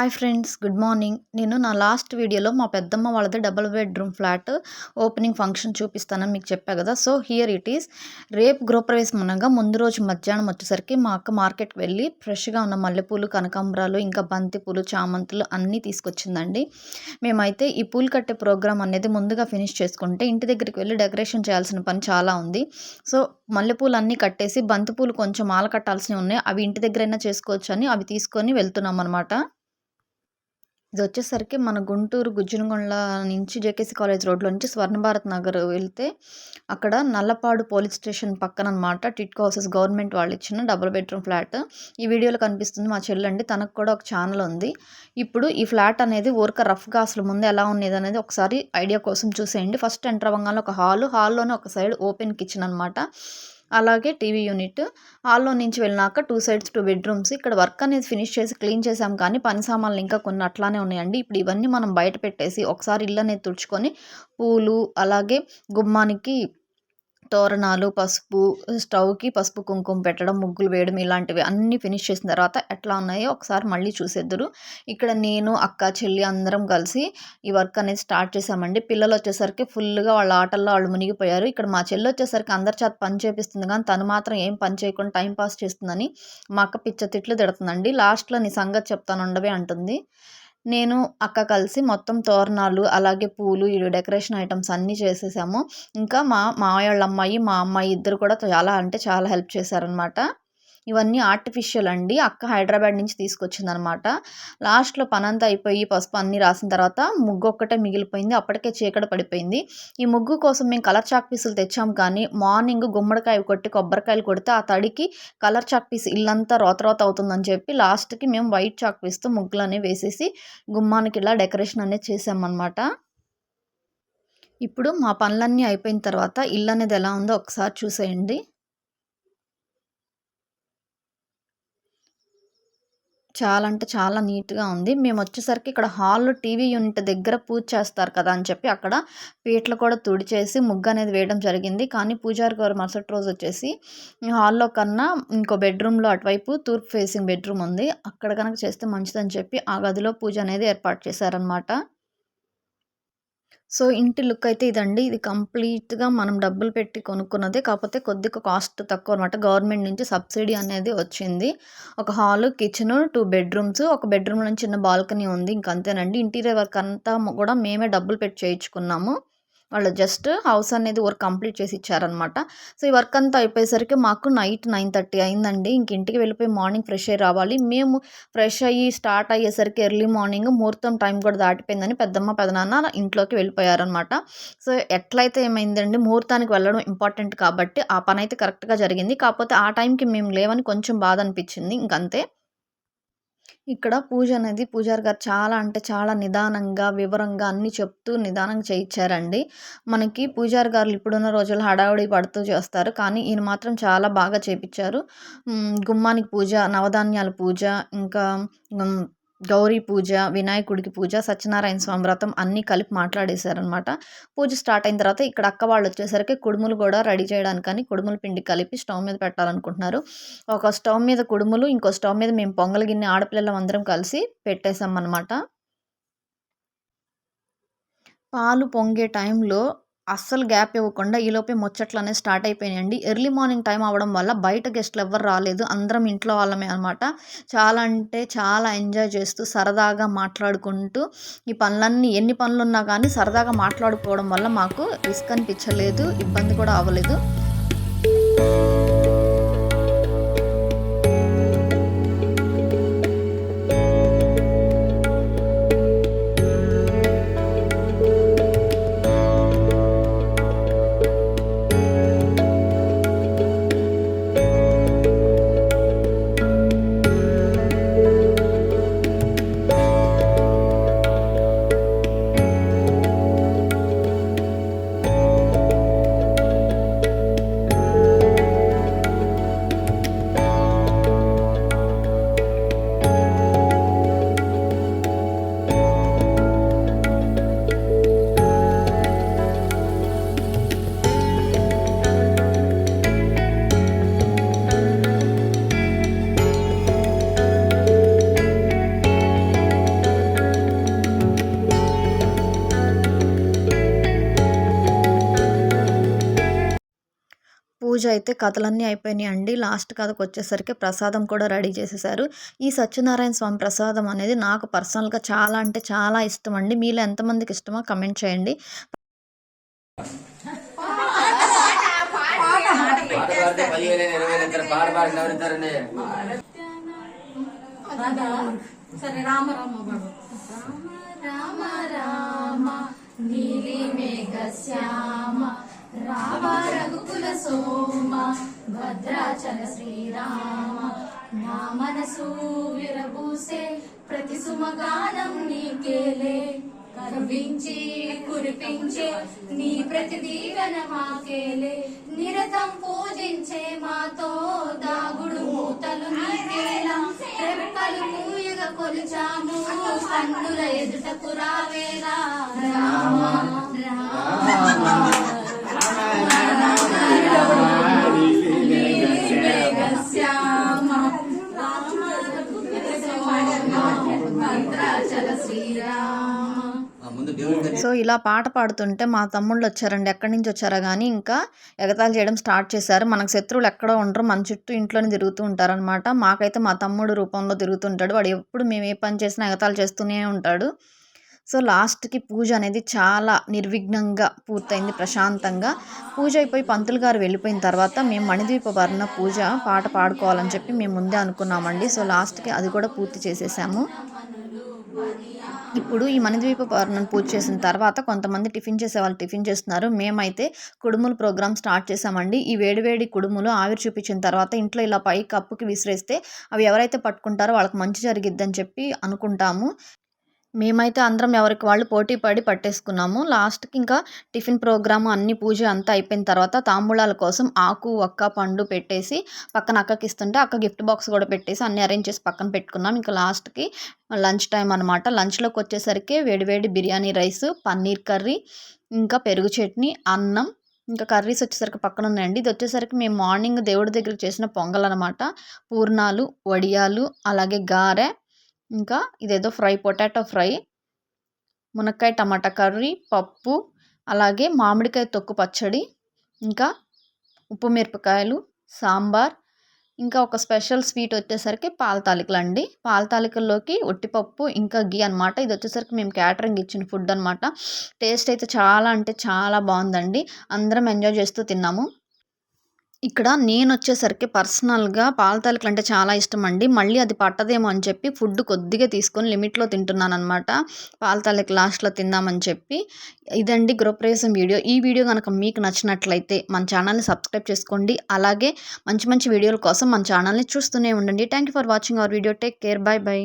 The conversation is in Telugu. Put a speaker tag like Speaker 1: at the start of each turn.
Speaker 1: Hi friends good morning. నేను నా లాస్ట్ వీడియోలో మా పెద్దమ్మ వాళ్ళది double bedroom flat opening function చూపిస్తానని మీకు చెప్పా కదా. సో హియర్ ఇట్ ఈస్ రేపు గృహప్రవేశం అనగా ముందు రోజు మధ్యాహ్నం వచ్చేసరికి మా అక్క మార్కెట్కి వెళ్ళి ఫ్రెష్గా ఉన్న మల్లెపూలు కనకాంబరాలు ఇంకా బంతి పూలు చామంతులు అన్నీ తీసుకొచ్చిందండి. మేమైతే ఈ పూలు కట్టే ప్రోగ్రామ్ అనేది ముందుగా ఫినిష్ చేసుకుంటే ఇంటి దగ్గరికి వెళ్ళి డెకరేషన్ చేయాల్సిన పని చాలా ఉంది. సో మల్లెపూలు అన్నీ కట్టేసి బంతిపూలు కొంచెం మాల కట్టాల్సినవి ఉన్నాయి. అవి ఇంటి దగ్గరైనా చేసుకోవచ్చు అని అవి తీసుకొని వెళ్తున్నాం అనమాట ఇది వచ్చేసరికి మన గుంటూరు గుజ్జనగొండ నుంచి జేకేసీ కాలేజ్ రోడ్లో నుంచి స్వర్ణభారత్ నగర్ వెళ్తే అక్కడ నల్లపాడు పోలీస్ స్టేషన్ పక్కన అనమాట టిట్కో హౌసెస్ గవర్నమెంట్ వాళ్ళు ఇచ్చిన డబుల్ బెడ్రూమ్ ఫ్లాట్. ఈ వీడియోలో కనిపిస్తుంది మా చెల్లండి. తనకు కూడా ఒక ఛానల్ ఉంది. ఇప్పుడు ఈ ఫ్లాట్ అనేది ఊరక రఫ్గా అసలు ముందు ఎలా ఉండేది అనేది ఒకసారి ఐడియా కోసం చూసేయండి. ఫస్ట్ ఎంటర్ అవ్వగానే ఒక హాల్. హాల్లోనే ఒక సైడ్ ఓపెన్ కిచెన్ అనమాట. అలాగే టీవీ యూనిట్. హాల్లో నుంచి వెళ్ళినాక టూ సైడ్స్ టూ బెడ్రూమ్స్. ఇక్కడ వర్క్ అనేది ఫినిష్ చేసి క్లీన్ చేసాం కానీ పని సామాన్లు ఇంకా కొన్ని అట్లానే ఉన్నాయండి. ఇప్పుడు ఇవన్నీ మనం బయట పెట్టేసి ఒకసారి ఇల్లు అనేది తుడుచుకొని పూలు అలాగే గుమ్మానికి తోరణాలు పసుపు స్టవ్కి పసుపు కుంకుమ పెట్టడం ముగ్గులు వేయడం ఇలాంటివి అన్నీ ఫినిష్ చేసిన తర్వాత ఎట్లా ఉన్నాయో ఒకసారి మళ్ళీ చూసేద్దరు. ఇక్కడ నేను అక్క చెల్లి అందరం కలిసి ఈ వర్క్ అనేది స్టార్ట్ చేసామండి. పిల్లలు వచ్చేసరికి ఫుల్గా వాళ్ళ ఆటల్లో వాళ్ళు మునిగిపోయారు. ఇక్కడ మా చెల్లి వచ్చేసరికి అందరి చేత పని చేపిస్తుంది కానీ తను మాత్రం ఏం పని చేయకుండా టైం పాస్ చేస్తుందని మా అక్క పిచ్చ తిట్లు తిడుతుందండి. లాస్ట్లో నీ సంగతి చెప్తాను ఉండవే అంటుంది. నేను అక్క కలిసి మొత్తం తోరణాలు అలాగే పూలు ఈ డెకరేషన్ ఐటమ్స్ అన్నీ చేసేసాము. ఇంకా మా మావయ్య వాళ్ళ అమ్మాయి మా అమ్మాయి ఇద్దరు కూడా చాలా అంటే చాలా హెల్ప్ చేశారనమాట ఇవన్నీ ఆర్టిఫిషియల్ అండి. అక్క హైదరాబాద్ నుంచి తీసుకొచ్చింది అనమాట లాస్ట్లో పనంతా అయిపోయి పసుపు అన్నీ రాసిన తర్వాత ముగ్గు ఒక్కటే మిగిలిపోయింది. అప్పటికే చీకటి పడిపోయింది. ఈ ముగ్గు కోసం మేము కలర్ చాక్ పీసులు తెచ్చాం కానీ మార్నింగ్ గుమ్మడికాయ కొట్టి కొబ్బరికాయలు కొడితే ఆ తడికి కలర్ చాక్ పీస్ ఇల్లంతా రోత రోత అవుతుందని చెప్పి లాస్ట్కి మేము వైట్ చాక్ పీస్తో ముగ్గులు అనేవి వేసేసి గుమ్మానికి ఇలా డెకరేషన్ అనేది చేసామన్నమాట ఇప్పుడు మా పనులన్నీ అయిపోయిన తర్వాత ఇల్లు అనేది ఎలా ఉందో ఒకసారి చూసేయండి. చాలా అంటే చాలా నీట్‌గా ఉంది. మేము వచ్చేసరికి ఇక్కడ హాల్‌లో టీవీ యూనిట్ దగ్గర పూజ చేస్తారు కదా! అని చెప్పి అక్కడ పీటలు కూడా తుడిచేసి ముగ్గు అనేది వేయడం జరిగింది. కానీ పూజారి గారు మరుసటి రోజు వచ్చేసి హాల్‌లో కన్నా ఇంకో బెడ్‌రూమ్‌లో అటువైపు తూర్పు ఫేసింగ్ బెడ్‌రూమ్ ఉంది. అక్కడ కనుక చేస్తే మంచిదని చెప్పి ఆ గదిలో పూజ అనేది ఏర్పాటు చేశారనమాట. సో ఇంటి లుక్ అయితే ఇదండి. ఇది కంప్లీట్గా మనం డబ్బులు పెట్టి కొనుక్కున్నదే. కాకపోతే కొద్దిగా కాస్ట్ తక్కువ అనమాట గవర్నమెంట్ నుంచి సబ్సిడీ అనేది వచ్చింది. ఒక హాల్ కిచెన్ టూ బెడ్రూమ్స్. ఒక బెడ్రూమ్లో చిన్న బాల్కనీ ఉంది. ఇంకంతేనండి ఇంటీరియర్ వర్క్ అంతా కూడా మేమే డబ్బులు పెట్టి చేయించుకున్నాము. వాళ్ళు జస్ట్ హౌస్ అనేది వర్క్ కంప్లీట్ చేసి ఇచ్చారనమాట సో ఈ వర్క్ అంతా అయిపోయేసరికి మాకు నైట్ నైన్ థర్టీ అయిందండి. ఇంక ఇంటికి వెళ్ళిపోయి మార్నింగ్ ఫ్రెష్ అయ్యి రావాలి. మేము ఫ్రెష్ అయ్యి స్టార్ట్ అయ్యేసరికి ఎర్లీ మార్నింగ్ ముహూర్తం టైం కూడా దాటిపోయిందని పెద్దమ్మ పెదనాన్న ఇంట్లోకి వెళ్ళిపోయారనమాట సో ఎట్లయితే ఏమైందండి ముహూర్తానికి వెళ్ళడం ఇంపార్టెంట్ కాబట్టి ఆ పని అయితే కరెక్ట్గా జరిగింది. కాకపోతే ఆ టైంకి మేము లేవని కొంచెం బాధ అనిపించింది. ఇంకంతే. ఇక్కడ పూజ అనేది పూజారి గారు చాలా అంటే చాలా నిదానంగా వివరంగా అన్ని చెప్తూ నిదానంగా చేయించారండి. మనకి పూజారి గారు ఇప్పుడున్న రోజుల్లో హడావుడి పడుతూ చేస్తారు. కానీ ఈయన మాత్రం చాలా బాగా చేపించారు. గుమ్మానికి పూజ నవధాన్యాల పూజ ఇంకా గౌరీ పూజ వినాయకుడికి పూజ సత్యనారాయణ స్వామి వ్రతం అన్నీ కలిపి మాట్లాడేశారనమాట పూజ స్టార్ట్ అయిన తర్వాత ఇక్కడ అక్క వాళ్ళు వచ్చేసరికి కుడుములు కూడా రెడీ చేయడానికని కుడుముల పిండి కలిపి స్టవ్ మీద పెట్టాలనుకుంటున్నారు. ఒక స్టవ్ మీద కుడుములు ఇంకో స్టవ్ మీద మేము పొంగల్ గిన్నె ఆడపిల్లలం అందరం కలిసి పెట్టేశాం అనమాట పాలు పొంగే టైంలో అస్సలు గ్యాప్ ఇవ్వకుండా ఈలోపే ముచ్చట్లు అనేది స్టార్ట్ అయిపోయినాయండి. ఎర్లీ మార్నింగ్ టైం అవ్వడం వల్ల బయట గెస్ట్లు ఎవ్వరు రాలేదు. అందరం ఇంట్లో వాళ్ళమే అనమాట చాలా అంటే చాలా ఎంజాయ్ చేస్తూ సరదాగా మాట్లాడుకుంటూ ఈ పనులన్నీ ఎన్ని పనులు ఉన్నా కానీ సరదాగా మాట్లాడుకోవడం వల్ల మాకు రిస్క్ అనిపించలేదు ఇబ్బంది కూడా అవ్వలేదు. పూజ అయితే కథలన్నీ అయిపోయినాయి అండి. లాస్ట్ కథకు వచ్చేసరికి ప్రసాదం కూడా రెడీ చేసేసారు. ఈ సత్యనారాయణ స్వామి ప్రసాదం అనేది నాకు పర్సనల్గా చాలా అంటే చాలా ఇష్టం అండి. మీలో ఎంతమందికి ఇష్టమో కమెంట్ చేయండి.
Speaker 2: సరే రామ రామ రామ రామ నీలి మేఘ శ్యామ రామ రఘుకుల సోమ భద్రాచల శ్రీరామ. నా మనసు విరబూసే ప్రతి సుమగానం నీకేలే కరువించి కురిపించే నీ ప్రతి దీవెన మాకేలే నిరతం పూజించే మాతో దాగుడు మూతలు నీకేలా రెక్కలు మూయగ కొలిచాము కన్నుల ఎదుటకు రావేలా. రామ రామ.
Speaker 1: సో ఇలా పాట పాడుతుంటే మా తమ్ముళ్ళు వచ్చారండి. ఎక్కడి నుంచి వచ్చారో కానీ ఇంకా ఎగతాళి చేయడం స్టార్ట్ చేశారు. మనకు శత్రువులు ఎక్కడో ఉండరు. మన చుట్టూ ఇంట్లోనే తిరుగుతూ ఉంటారనమాట మాకైతే మా తమ్ముడు రూపంలో తిరుగుతుంటాడు. వాడు ఎప్పుడు మేము ఏ పని చేసినా ఎగతాళి చేస్తూనే ఉంటాడు. సో లాస్ట్కి పూజ అనేది చాలా నిర్విఘ్నంగా పూర్తయింది ప్రశాంతంగా. పూజ అయిపోయి పంతులు గారు వెళ్ళిపోయిన తర్వాత మేము మణిద్వీప వర్ణ పూజ పాట పాడుకోవాలని చెప్పి మేము ముందే అనుకున్నామండి. సో లాస్ట్కి అది కూడా పూర్తి చేసేసాము. ఇప్పుడు ఈ మణిద్వీప పౌర్ణమి పూజ చేసిన తర్వాత కొంతమంది టిఫిన్ చేసే వాళ్ళు టిఫిన్ చేస్తున్నారు. మేమైతే కుడుములు ప్రోగ్రామ్ స్టార్ట్ చేసామండి ఈ వేడివేడి కుడుములు ఆవిరి చూపించిన తర్వాత ఇంట్లో ఇలా పై కప్పుకి విసిరేస్తే అవి ఎవరైతే పట్టుకుంటారో వాళ్ళకి మంచి జరిగిద్దని చెప్పి అనుకుంటాము. మేమైతే అందరం ఎవరికి వాళ్ళు పోటీ పడి పట్టేసుకున్నాము. లాస్ట్కి ఇంకా టిఫిన్ ప్రోగ్రాము అన్ని పూజ అంతా అయిపోయిన తర్వాత తాంబూలాల కోసం ఆకు ఒక్క పండు పెట్టేసి పక్కన అక్కకి ఇస్తుంటే అక్క గిఫ్ట్ బాక్స్ కూడా పెట్టేసి అన్ని అరేంజ్ చేసి పక్కన పెట్టుకున్నాం. ఇంకా లాస్ట్కి లంచ్ టైం అనమాట లంచ్లోకి వచ్చేసరికి వేడివేడి బిర్యానీ రైస్ పన్నీర్ కర్రీ ఇంకా పెరుగు చట్నీ అన్నం ఇంకా కర్రీస్ వచ్చేసరికి పక్కన ఉన్నాయండి. ఇది వచ్చేసరికి మేము మార్నింగ్ దేవుడి దగ్గరికి చేసిన పొంగల్ అనమాట పూర్ణాలు వడియాలు అలాగే గారె ఇంకా ఇదేదో ఫ్రై పొటాటో ఫ్రై మునక్కాయ టమాటా కర్రీ పప్పు అలాగే మామిడికాయ తొక్కు పచ్చడి ఇంకా ఉప్పు మిరపకాయలు సాంబార్ ఇంకా ఒక స్పెషల్ స్వీట్ వచ్చేసరికి పాల తాలికలు అండి. పాల తాలికల్లోకి ఒట్టిపప్పు ఇంకా గీ అనమాట ఇది వచ్చేసరికి మేము క్యాటరింగ్ ఇచ్చిన ఫుడ్ అనమాట టేస్ట్ అయితే చాలా అంటే చాలా బాగుందండి. అందరం ఎంజాయ్ చేస్తూ తిన్నాము. ఇక్కడ నేను వచ్చేసరికి పర్సనల్గా పాల తాలికలు అంటే చాలా ఇష్టం అండి మళ్ళీ అది పట్టదేమో అని చెప్పి ఫుడ్ కొద్దిగా తీసుకొని లిమిట్లో తింటున్నాను అనమాట పాల తాలిక లాస్ట్లో తిందామని చెప్పి. ఇదండి గృహప్రవేశం వీడియో. ఈ వీడియో కనుక మీకు నచ్చినట్లయితే మన ఛానల్ని సబ్స్క్రైబ్ చేసుకోండి. అలాగే మంచి మంచి వీడియోల కోసం మన ఛానల్ని చూస్తూనే ఉండండి. Thank you for watching our video. Take care. Bye bye